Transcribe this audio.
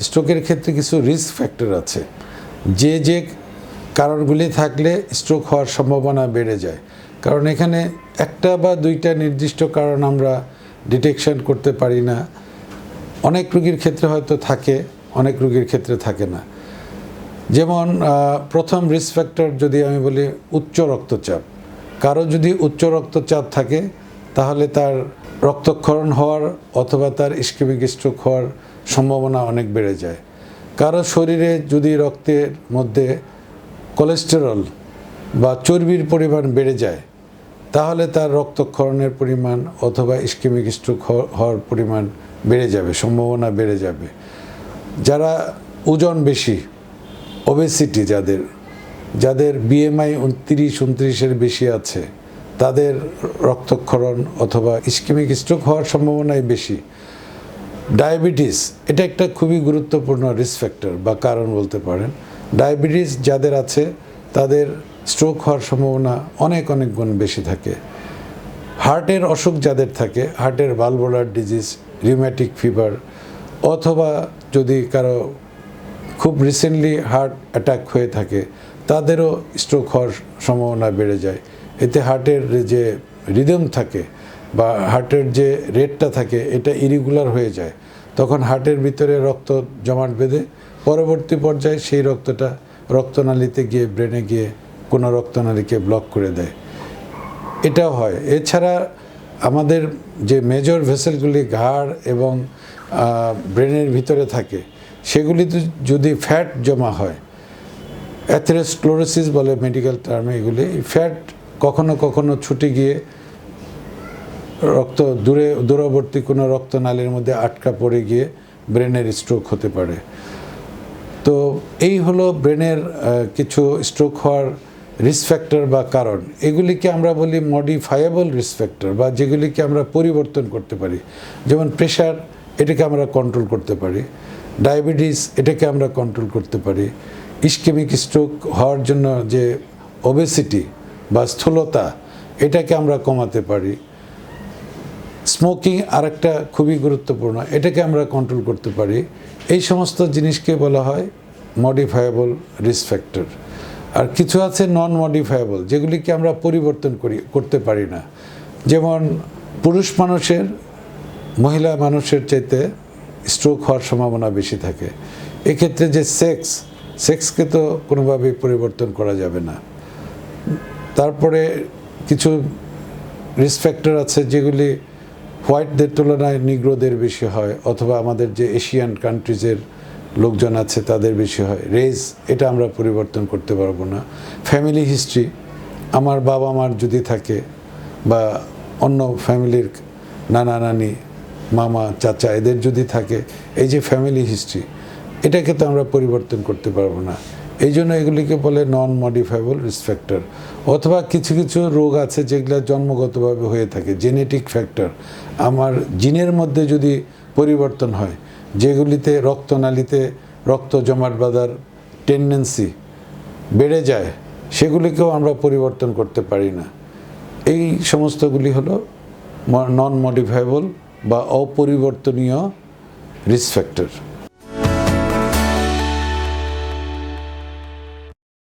স্ট্রোকের ক্ষেত্রে কিছু রিস্ক ফ্যাক্টর আছে। যে যে কারণগুলি থাকলে স্ট্রোক হওয়ার সম্ভাবনা বেড়ে যায়। কারণ এখানে একটা বা দুইটা নির্দিষ্ট কারণ আমরা ডিটেকশন করতে পারি না। অনেক রুগীর ক্ষেত্রে হয়তো থাকে, অনেক রুগীর ক্ষেত্রে থাকে না। যেমন প্রথম রিস্ক ফ্যাক্টর যদি আমি বলি উচ্চ রক্তচাপ। কারও যদি উচ্চ রক্তচাপ থাকে, তাহলে তার রক্তক্ষরণ হওয়ার অথবা তার ইস্কেমিক স্ট্রোক হওয়ার সম্ভাবনা অনেক বেড়ে যায়। কারও শরীরে যদি রক্তের মধ্যে কোলেস্টেরল বা চর্বির পরিমাণ বেড়ে যায়, তাহলে তার রক্তক্ষরণের পরিমাণ অথবা ইস্কেমিক স্ট্রোক হওয়ার পরিমাণ বেড়ে যাবে, সম্ভাবনা বেড়ে যাবে। যারা ওজন বেশি ওবেসিটি যাদের যাদের বিএমআই উনত্রিশ, উনত্রিশের বেশি আছে, তাদের রক্তক্ষরণ অথবা ইস্কেমিক স্ট্রোক হওয়ার সম্ভাবনাই বেশি। ডায়াবেটিস, এটা একটা খুবই গুরুত্বপূর্ণ রিস্ক ফ্যাক্টর বা কারণ বলতে পারেন। ডায়াবেটিস যাদের আছে, তাদের স্ট্রোক হওয়ার সম্ভাবনা অনেক অনেক গুণ বেশি থাকে। হার্টের অসুখ যাদের থাকে, হার্টের ভালভোলার ডিজিজ রিউম্যাটিক ফিভার অথবা যদি কারও খুব রিসেন্টলি হার্ট অ্যাটাক হয়ে থাকে, তাদেরও স্ট্রোক হওয়ার সম্ভাবনা বেড়ে যায়। এতে হার্টের যে রিদম থাকে বা হার্টের যে রেটটা থাকে, এটা ইরেগুলার হয়ে যায়। তখন হার্টের ভিতরে রক্ত জমাট বেঁধে পরবর্তী পর্যায়ে সেই রক্তটা রক্তনালীতে গিয়ে, ব্রেনে গিয়ে কোনো রক্তনালীকে ব্লক করে দেয়। এটাও হয়। এছাড়া আমাদের যে মেজর ভেসেলগুলি ঘাড় এবং ব্রেনের ভিতরে থাকে সেগুলিতে যদি ফ্যাট জমা হয় অ্যাথেরোস্ক্লোরোসিস বলে মেডিকেল টার্মে এগুলি ফ্যাট কখনো কখনো ছুটে গিয়ে রক্ত দূরে, দূরবর্তী কোনো রক্তনালীর মধ্যে আটকা পড়ে গিয়ে ব্রেনের স্ট্রোক হতে পারে। তো এই হলো ব্রেনের কিছু স্ট্রোক হওয়ার রিস্ক ফ্যাক্টর বা কারণ। এগুলিকে আমরা বলি মডিফায়েবল রিস্ক ফ্যাক্টর বা যেগুলিকে আমরা পরিবর্তন করতে পারি। যেমন প্রেশার এটাকে আমরা কন্ট্রোল করতে পারি। ডায়াবেটিস এটাকে আমরা কন্ট্রোল করতে পারি। ইস্কেমিক স্ট্রোক হওয়ার জন্য যে ওবেসিটি বা স্থূলতা, এটাকে আমরা কমাতে পারি। স্মোকিং আরেকটা খুবই গুরুত্বপূর্ণ, এটাকে আমরা কন্ট্রোল করতে পারি। এই সমস্ত জিনিসকে বলা হয় মডিফায়েবল রিস্ক ফ্যাক্টর আর কিছু আছে নন মডিফায়েবল যেগুলিকে আমরা পরিবর্তন করি, করতে পারি না। যেমন পুরুষ মানুষের মহিলা মানুষের চাইতে স্ট্রোক হওয়ার সম্ভাবনা বেশি থাকে। এক্ষেত্রে যে সেক্স সেক্সকে তো কোনোভাবেই পরিবর্তন করা যাবে না। তারপরে কিছু রিস্ক ফ্যাক্টর আছে যেগুলি হোয়াইটদের তুলনায় নিগ্রোদের বেশি হয়, অথবা আমাদের যে এশিয়ান কান্ট্রিজের লোকজন আছে তাদের বেশি হয়। রেজ এটা আমরা পরিবর্তন করতে পারব না। ফ্যামিলি হিস্ট্রি আমার বাবা মার যদি থাকে, বা অন্য ফ্যামিলির নানা নানি, মামা, চাচা, এদের যদি থাকে, এই যে ফ্যামিলি হিস্ট্রি এটাকে তো আমরা পরিবর্তন করতে পারব না। এই জন্য এগুলিকে বলে নন মডিফাইবল রিস্ক ফ্যাক্টর অথবা কিছু কিছু রোগ আছে যেগুলো জন্মগতভাবে হয়ে থাকে জেনেটিক ফ্যাক্টর আমার জিনের মধ্যে যদি পরিবর্তন হয়, যেগুলিতে রক্তনালীতে রক্ত জমাট বাঁধার টেন্ডেন্সি বেড়ে যায়, সেগুলিকেও আমরা পরিবর্তন করতে পারি না। এই সমস্তগুলি হলো নন মডিফাইবল বা অপরিবর্তনীয় রিস্ক ফ্যাক্টর